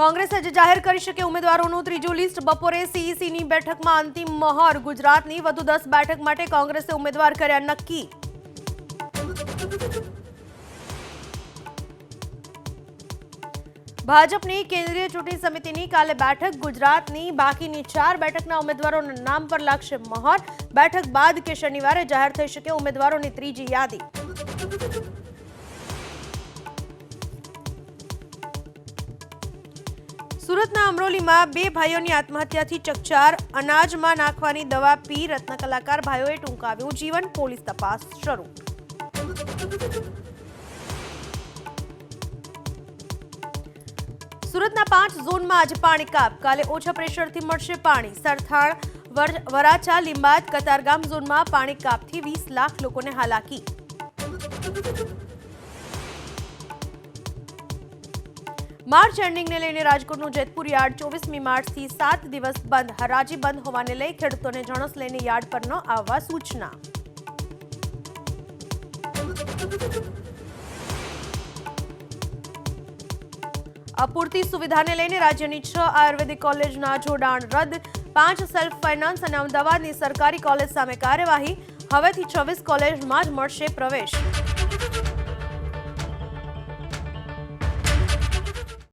કોંગ્રેસ આજે જાહેર કરી શકે ઉમેદવારોનું ત્રીજું લિસ્ટ બપોરે સીઈસીની બેઠકમાં અંતિમ મહોર. ગુજરાતની વધુ દસ બેઠક માટે કોંગ્રેસે ઉમેદવાર કર્યા નક્કી. ભાજપની કેન્દ્રીય ચૂંટણી સમિતિની કાલે બેઠક, ગુજરાતની બાકીની ચાર બેઠકના ઉમેદવારોના નામ પર લાગશે મહોર. બેઠક બાદ કે શનિવારે જાહેર થઈ શકે ઉમેદવારોની ત્રીજી યાદી. સુરતના અમરોલીમાં બે ભાઈઓની આત્મહત્યાથી ચકચાર, અનાજમાં નાખવાની દવા પી રત્ન કલાકાર ભાઈઓએ ટૂંકાવ્યું. જીવન પોલીસ તપાસ શરૂ. સુરતના પાંચ ઝોનમાં આજે પાણી કાપ કાલે ઓછા પ્રેશરથી મળશે પાણી સરથાણ વર- વરાછા લીંબાદ કતારગામ ઝોનમાં પાણી કાપથી વીસ લાખ લોકોને હાલાકી માર્ચ એન્ડિંગને લઈને રાજકોટનું જેતપુર યાર્ડ ચોવીસમી માર્ચથી સાત દિવસ બંધ હરાજી બંધ હોવાને લઈ ખેડૂતોને જણસ લઈને યાર્ડ પર ન આવવા સૂચના અપૂરતી સુવિધાને લઈને રાજ્યની છ આયુર્વેદિક કોલેજના જોડાણ રદ. પાંચ સેલ્ફ ફાઇનાન્સ અને અમદાવાદની સરકારી કોલેજ સામે કાર્યવાહી. હવેથી છવ્વીસ કોલેજમાં જ મળશે પ્રવેશ.